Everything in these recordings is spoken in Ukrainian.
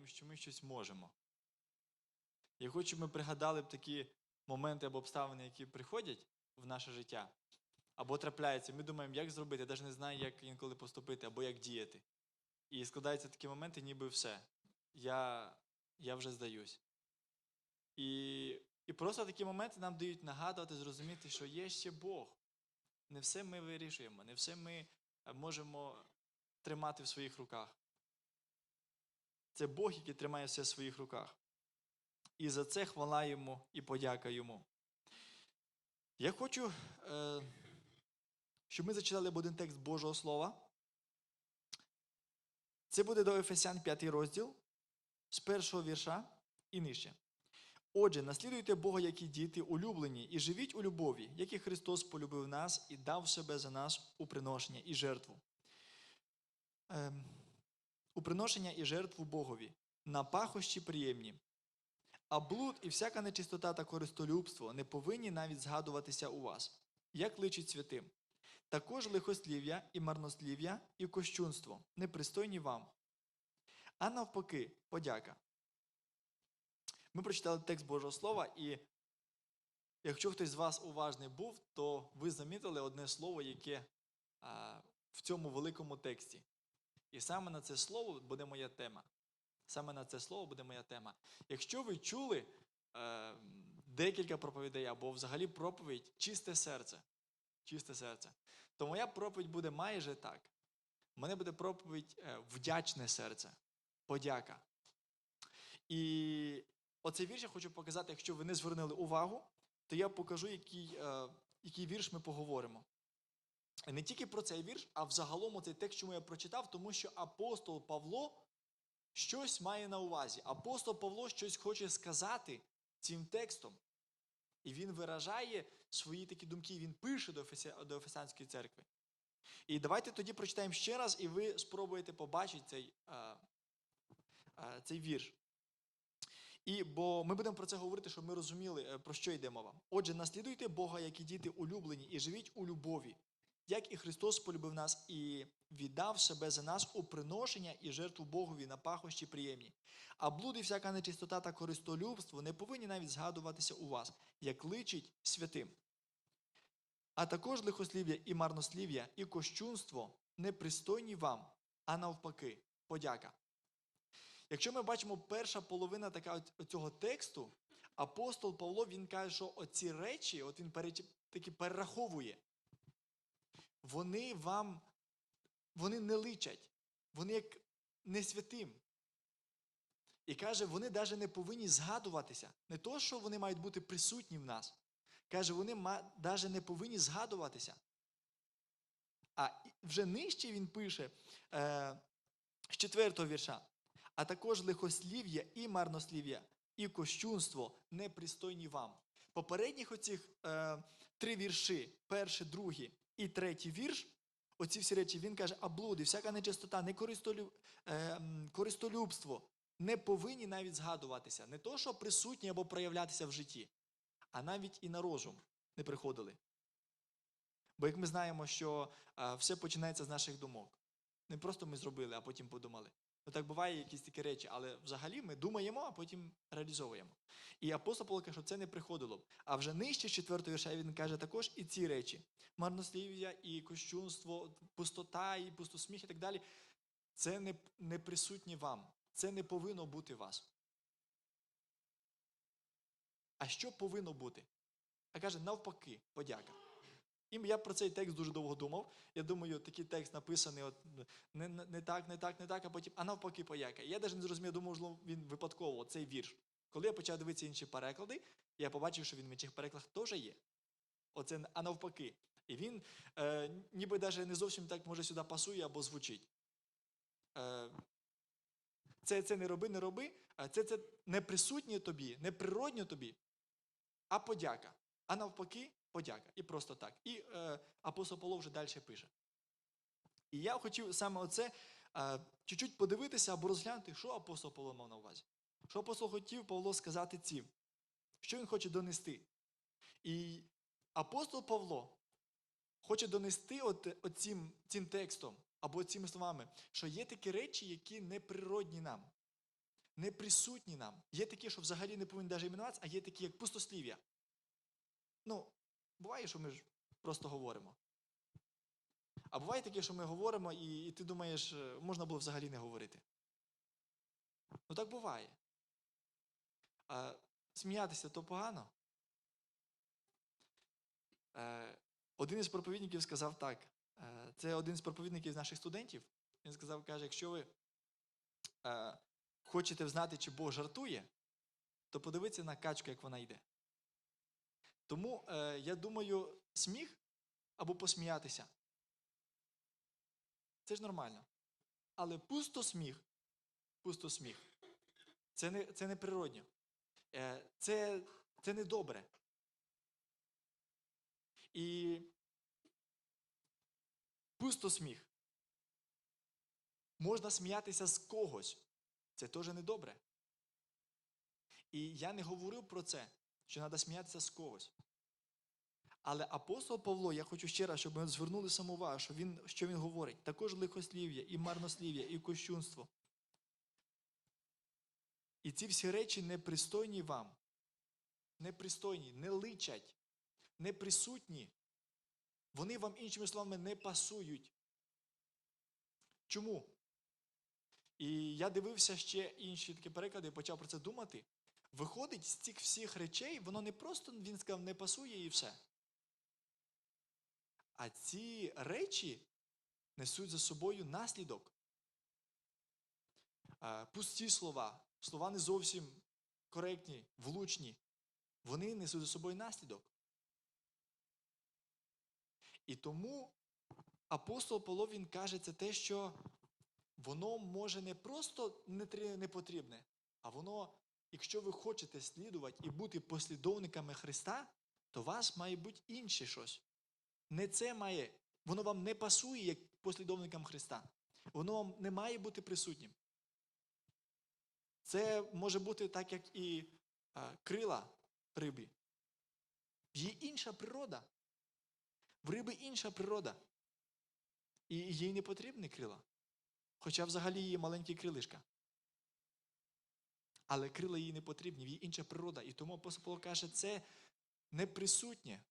думаємо, що ми щось можемо. Я хочу, щоб ми пригадали б такі моменти або обставини, які приходять в наше життя, або трапляються. Ми думаємо, як зробити, я навіть не знаю, як інколи поступити, або як діяти. І складаються такі моменти, ніби все. Я, я вже здаюсь. І, і просто такі моменти нам дають нагадувати, зрозуміти, що є ще Бог. Не все ми вирішуємо, не все ми е, можемо тримати в своїх руках. Це Бог, який тримає все в своїх руках. І за це хвала йому і подяка йому. Я хочу, е, щоб ми зачитали один текст Божого Слова. Це буде до Ефесян 5 розділ з першого вірша і нижче. Отже, наслідуйте Бога, як і діти, улюблені, і живіть у любові, як і Христос полюбив нас і дав себе за нас у приношення і жертву. У приношення і жертву Богові, на пахощі приємні. А блуд і всяка нечистота та користолюбство не повинні навіть згадуватися у вас, як личить святим. Також лихослів'я і марнослів'я, і кощунство непристойні вам. А навпаки, подяка. Ми прочитали текст Божого Слова, і якщо хтось з вас уважний був, то ви замітили одне слово, яке а, в цьому великому тексті. І саме на це слово буде моя тема. Саме на це слово буде моя тема. Якщо ви чули е, декілька проповідей або взагалі проповідь чисте серце, чисте серце, то моя проповідь буде майже так. У мене буде проповідь е, вдячне серце, подяка. І оцей вірш я хочу показати, якщо ви не звернули увагу, то я покажу, який, е, який вірш ми поговоримо. Не тільки про цей вірш, а взагалом цей текст, чому я прочитав, тому що апостол Павло щось має на увазі. Апостол Павло щось хоче сказати цим текстом. І він виражає свої такі думки, він пише до, Ефесі- до Ефесянської церкви. І давайте тоді прочитаємо ще раз, і ви спробуєте побачити цей, а, а, цей вірш. І бо ми будемо про це говорити, щоб ми розуміли, е, про що йде мова. Отже, наслідуйте Бога, як і діти улюблені, і живіть у любові, як і Христос полюбив нас і віддав себе за нас у приношення і жертву Богові на пахощі приємні. А і всяка нечистота та користолюбство не повинні навіть згадуватися у вас, як личить святим. А також лихослів'я і марнослів'я, і кощунство непристойні вам, а навпаки, подяка. Якщо ми бачимо перша половина така цього тексту, апостол Павло він каже, що оці речі, от він переч- таки перераховує, вони вам вони не личать, вони як не святим. І каже, вони навіть не повинні згадуватися. Не то, що вони мають бути присутні в нас. Каже, вони навіть не повинні згадуватися. А вже нижче він пише е, з четвертого вірша. А також лихослів'я і марнослів'я, і кощунство непристойні вам. Попередніх оцих е, три вірші, перший, другий і третій вірш, оці всі речі, він каже, а блуди, всяка нечистота, не користолю, е, користолюбство не повинні навіть згадуватися. Не то, що присутні або проявлятися в житті, а навіть і на розум не приходили. Бо як ми знаємо, що е, все починається з наших думок. Не просто ми зробили, а потім подумали. Ну так буває якісь такі речі, але взагалі ми думаємо, а потім реалізовуємо. І апостол Павло каже, що це не приходило. А вже нижче з четвертого вірша він каже також і ці речі: марнослів'я, і кощунство, пустота, і пустосміх, і так далі. Це не, не присутні вам. Це не повинно бути вас. А що повинно бути? А каже, навпаки, подяка. І я про цей текст дуже довго думав. Я думаю, такий текст написаний от, не, не, так, не так, не так, а потім, а навпаки, подяка. І я навіть не зрозумів, думав, можливо, він випадково, цей вірш. Коли я почав дивитися інші переклади, я побачив, що він в інших перекладах теж є. Оце, а навпаки. І він е, ніби навіть не зовсім так може сюди пасує або звучить. Е, це, це не роби, не роби, це, це не присутнє тобі, не природньо тобі, а подяка. А навпаки, подяка. І просто так. І е, апостол Павло вже далі пише. І я хотів саме оце е, чуть-чуть подивитися або розглянути, що апостол Павло мав на увазі. Що апостол хотів Павло сказати цим, що він хоче донести. І апостол Павло хоче донести от, от цим, цим текстом або цими словами, що є такі речі, які неприродні нам. не присутні нам. Є такі, що взагалі не повинні навіть іменуватися, а є такі, як пустослів'я. Ну, буває, що ми ж просто говоримо. А буває таке, що ми говоримо, і, і ти думаєш, е, можна було взагалі не говорити. Ну так буває. А сміятися то погано. Е, один із проповідників сказав так. е, Це один з проповідників наших студентів. Він сказав, каже, якщо ви хочете знати, чи Бог жартує, то подивіться на качку, як вона йде. Тому е, я думаю, сміх або посміятися. Це ж нормально. Але пусто сміх, пусто сміх. Це не, це не природньо. Е, це, це не добре. І пусто сміх. Можна сміятися з когось. Це теж не добре. І я не говорив про це, що треба сміятися з когось. Але апостол Павло, я хочу ще раз, щоб ми звернули самовагу, що він, що він говорить. Також лихослів'я, і марнослів'я, і кощунство. І ці всі речі непристойні вам, непристойні, не личать, неприсутні. Вони вам, іншими словами, не пасують. Чому? І я дивився ще інші такі переклади і почав про це думати. Виходить, з цих всіх речей, воно не просто, він сказав, не пасує і все. А ці речі несуть за собою наслідок. Пусті слова, слова не зовсім коректні, влучні, вони несуть за собою наслідок. І тому апостол Павло він каже це те, що воно може не просто не потрібне, а воно, якщо ви хочете слідувати і бути послідовниками Христа, то у вас має бути інше щось. Не це має, воно вам не пасує як послідовникам Христа. Воно вам не має бути присутнім. Це може бути так, як і а, крила риби. Є інша природа. В риби інша природа. І їй не потрібні крила. Хоча взагалі її маленькі крилишка. Але крила їй не потрібні, в їй інша природа. І тому апостол Павло каже, це неприсутнє.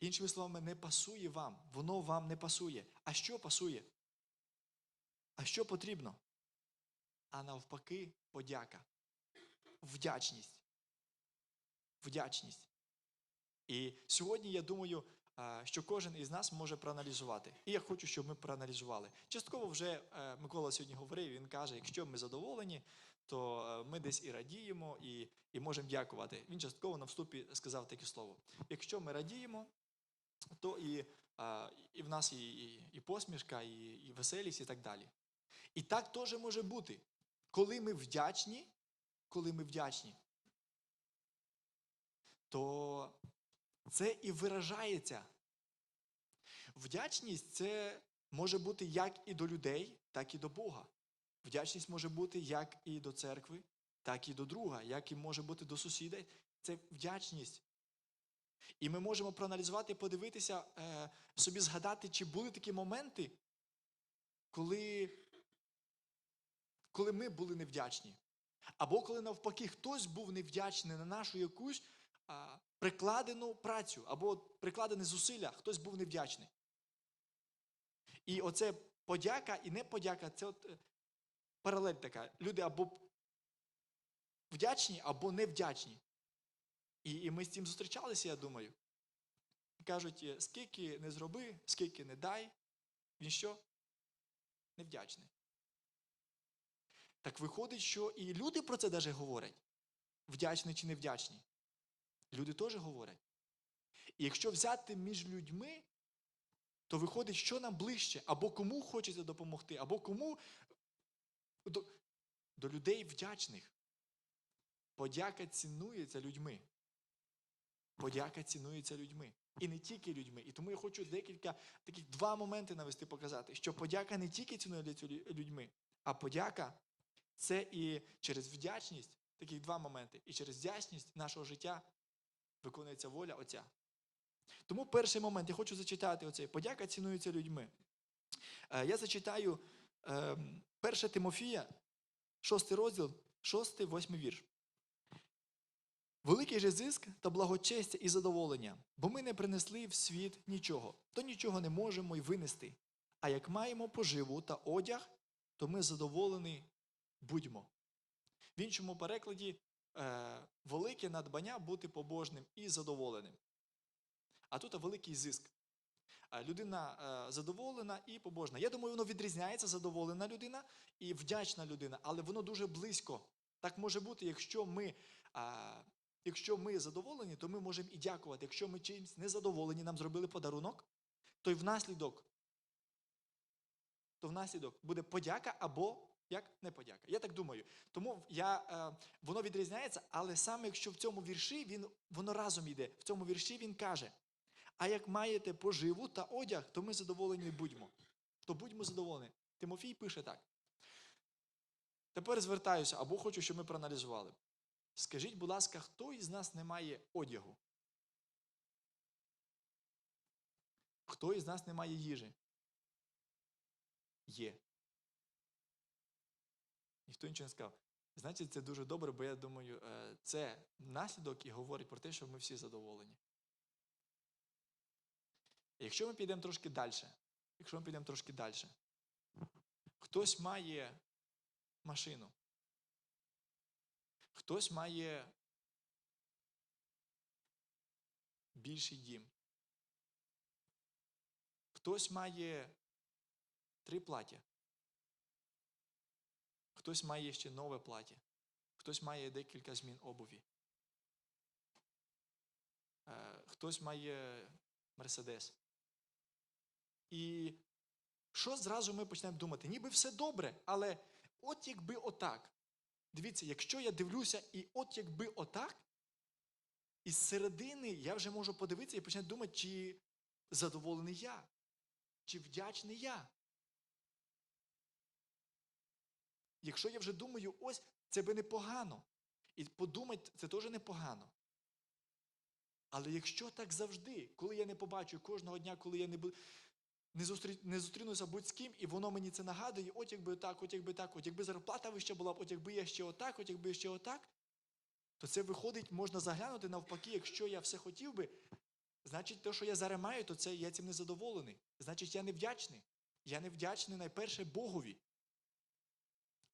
Іншими словами, не пасує вам. Воно вам не пасує. А що пасує? А що потрібно? А навпаки, подяка. Вдячність. Вдячність. І сьогодні я думаю, що кожен із нас може проаналізувати. І я хочу, щоб ми проаналізували. Частково вже е, Микола сьогодні говорив, він каже, якщо ми задоволені, то е, ми десь і радіємо, і, і можемо дякувати. Він частково на вступі сказав таке слово. Якщо ми радіємо, то і, і в нас і, і, і посмішка, і, і веселість, і так далі. І так теж може бути. Коли ми вдячні, коли ми вдячні, то це і виражається. Вдячність це може бути як і до людей, так і до Бога. Вдячність може бути як і до церкви, так і до друга, як і може бути до сусіда. Це вдячність. І ми можемо проаналізувати, подивитися, е, собі згадати, чи були такі моменти, коли, коли ми були невдячні. Або коли навпаки хтось був невдячний на нашу якусь а, прикладену працю, або прикладене зусилля, хтось був невдячний. І оце подяка і неподяка це от е, паралель така. Люди або вдячні, або невдячні. І, і ми з цим зустрічалися, я думаю. Кажуть, е, скільки не зроби, скільки не дай, він що? Невдячний. Так виходить, що і люди про це навіть говорять. Вдячні чи невдячні. Люди теж говорять. І якщо взяти між людьми, то виходить, що нам ближче, або кому хочеться допомогти, або кому до, до людей вдячних. Подяка цінується людьми. Подяка цінується людьми. І не тільки людьми. І тому я хочу декілька таких два моменти навести показати, що подяка не тільки цінується людьми, а подяка це і через вдячність, таких два моменти, і через вдячність нашого життя виконується воля Отця. Тому перший момент я хочу зачитати оцей подяка цінується людьми. Е, Я зачитаю ем, 1 Тимофія, шостий розділ, шостий, восьмий вірш. Великий же зиск та благочестя і задоволення, бо ми не принесли в світ нічого, то нічого не можемо й винести. А як маємо поживу та одяг, то ми задоволені будьмо. В іншому перекладі е, велике надбання бути побожним і задоволеним. А тут великий зиск. Е, Людина е, задоволена і побожна. Я думаю, воно відрізняється задоволена людина і вдячна людина, але воно дуже близько. Так може бути, якщо ми, якщо ми задоволені, то ми можемо і дякувати. Якщо ми чимось незадоволені, нам зробили подарунок, то й внаслідок, то внаслідок буде подяка або як не подяка. Я так думаю. Тому я, е, воно відрізняється, але саме якщо в цьому вірші він, воно разом йде. В цьому вірші він каже: а як маєте поживу та одяг, то ми задоволені будьмо. То будьмо задоволені. Тимофій пише так. Тепер звертаюся, або хочу, щоб ми проаналізували. Скажіть, будь ласка, хто із нас не має одягу? Хто із нас не має їжі? Є. Ніхто нічого не сказав. Значить, це дуже добре, бо я думаю, е, це наслідок і говорить про те, що ми всі задоволені. Якщо ми підемо трошки далі, якщо ми підемо трошки далі, хтось має машину, хтось має більший дім, хтось має три плаття, хтось має ще нове плаття, хтось має декілька змін обуві, Е, хтось має Мерседес. І що зразу ми почнемо думати? Ніби все добре, але от якби отак. Дивіться, якщо я дивлюся, і от якби отак, із середини я вже можу подивитися і почати думати, чи задоволений я, чи вдячний я. Якщо я вже думаю, ось це би непогано. І подумати, це теж непогано. Але якщо так завжди, коли я не побачу кожного дня, коли я не. Не, зустрі... не зустрінуся будь з ким, і воно мені це нагадує, от якби так, от якби так, от якби зарплата вища була, от якби я ще отак, от якби ще отак, то це виходить, можна заглянути навпаки, якщо я все хотів би, значить, те, що я зараз маю, то це я цим не задоволений. Значить, я не вдячний. Я не вдячний найперше Богові.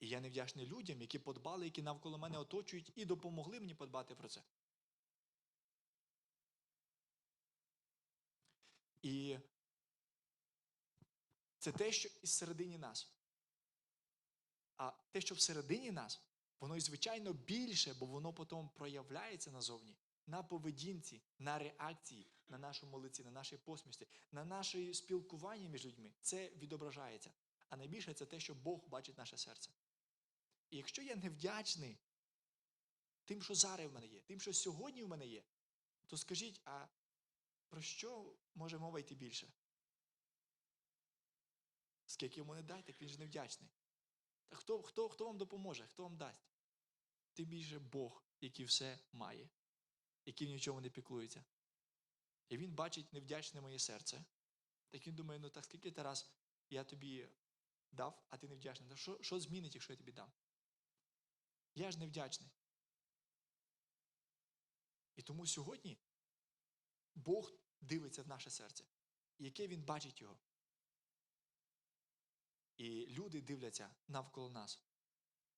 І я не вдячний людям, які подбали, які навколо мене оточують і допомогли мені подбати про це. І це те, що із середині нас. А те, що всередині нас, воно і звичайно більше, бо воно потім проявляється назовні на поведінці, на реакції, на нашому лиці, на нашій посмішці, на наше спілкуванні між людьми. Це відображається. А найбільше це те, що Бог бачить наше серце. І якщо я не вдячний тим, що зараз в мене є, тим, що сьогодні в мене є, то скажіть, а про що може мова йти більше? Скільки йому не дай, так він же невдячний. Та хто, хто, хто вам допоможе, хто вам дасть? Тим більше Бог, який все має, який в нічому не піклується. І він бачить невдячне моє серце. Так він думає, ну так скільки ти раз я тобі дав, а ти невдячний. Та що, що змінить, якщо я тобі дам? Я ж невдячний. І тому сьогодні Бог дивиться в наше серце, яке він бачить його. І люди дивляться навколо нас.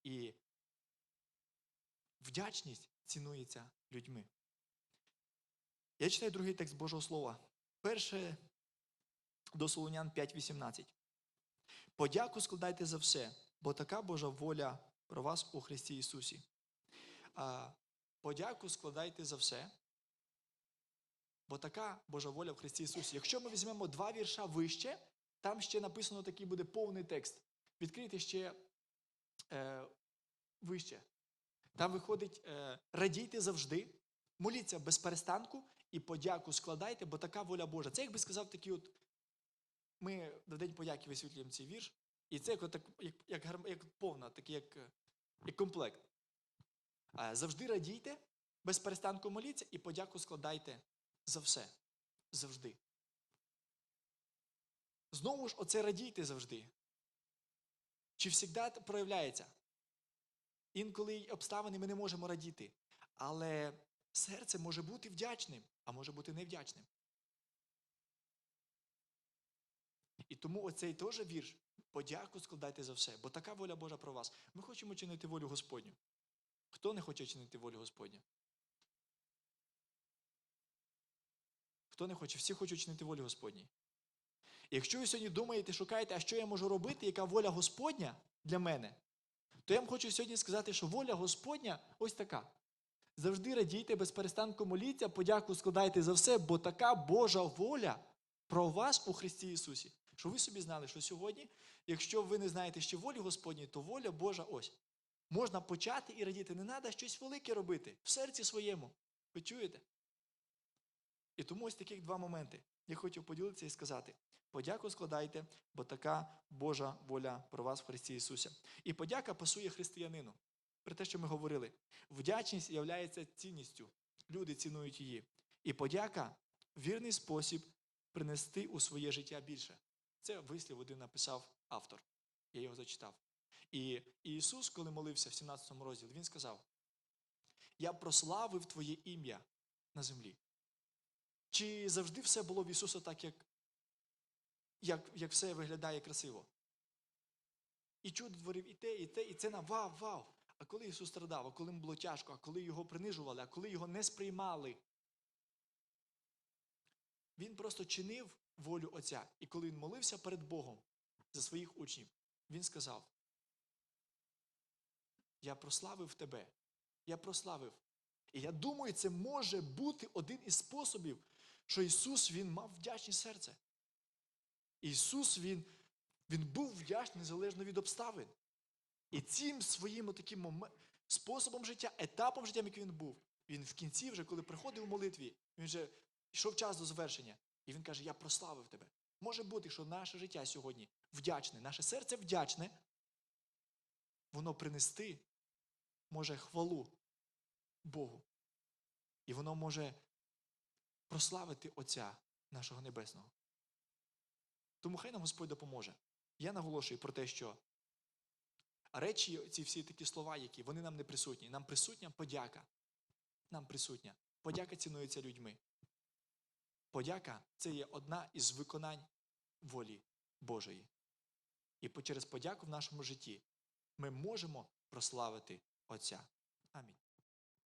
І вдячність цінується людьми. Я читаю другий текст Божого Слова. Перше до Солонян 5.18. Подяку складайте за все, бо така Божа воля про вас у Христі Ісусі. Подяку складайте за все, бо така Божа воля в Христі Ісусі. Якщо ми візьмемо два вірша вище, там ще написано такий буде повний текст. Відкрийте ще е, вище. Там виходить е, радійте завжди, моліться без перестанку і подяку складайте, бо така воля Божа. Це, як би сказав, такий от. Ми в день подяки висвітлюємо цей вірш, і це як, як, як, як повна, такий як, як комплект. Е, завжди радійте, без перестанку моліться і подяку складайте за все. Завжди. Знову ж, оце радійте завжди. Чи завжди проявляється? інколи обставини ми не можемо радіти. Але серце може бути вдячним, а може бути невдячним. І тому оцей теж вірш. Подяку складайте за все, бо така воля Божа про вас. Ми хочемо чинити волю Господню. Хто не хоче чинити волю Господню? Хто не хоче? Всі хочуть чинити волю Господній. І якщо ви сьогодні думаєте, шукаєте, а що я можу робити, яка воля Господня для мене, то я вам хочу сьогодні сказати, що воля Господня ось така. Завжди радійте, без перестанку моліться, подяку складайте за все, бо така Божа воля про вас у Христі Ісусі. Що ви собі знали, що сьогодні, якщо ви не знаєте ще волі Господній, то воля Божа ось. Можна почати і радіти. Не треба щось велике робити в серці своєму. Ви чуєте? І тому ось таких два моменти. Я хочу поділитися і сказати: подяку складайте, бо така Божа воля про вас в Христі Ісусі. І подяка пасує християнину. Про те, що ми говорили. Вдячність є цінністю. Люди цінують її. І подяка вірний спосіб принести у своє життя більше. Це вислів один написав автор. Я його зачитав. І Ісус, коли молився в 17 розділі, Він сказав: Я прославив Твоє ім'я на землі. Чи завжди все було в Ісуса так, як, як, як все виглядає красиво? І чудо творив і те, і те, і це на вау, вау. А коли Ісус страдав, а коли йому було тяжко, а коли його принижували, а коли його не сприймали, він просто чинив волю Отця. І коли він молився перед Богом за своїх учнів, він сказав: Я прославив тебе, я прославив. І я думаю, це може бути один із способів, що Ісус Він мав вдячне серце. Ісус Він, він був вдячний незалежно від обставин. І цим своїм таким момент, способом життя, етапом життя, який він був, він в кінці, вже коли приходив у молитві, він вже йшов час до завершення, і він каже: Я прославив тебе. Може бути, що наше життя сьогодні вдячне, наше серце вдячне, воно принести може хвалу Богу. І воно може прославити Отця нашого Небесного. Тому хай нам Господь допоможе. Я наголошую про те, що речі, ці всі такі слова, які вони нам не присутні. Нам присутня подяка. Нам присутня. Подяка цінується людьми. Подяка це є одна із виконань волі Божої. І через подяку в нашому житті ми можемо прославити Отця. Амінь.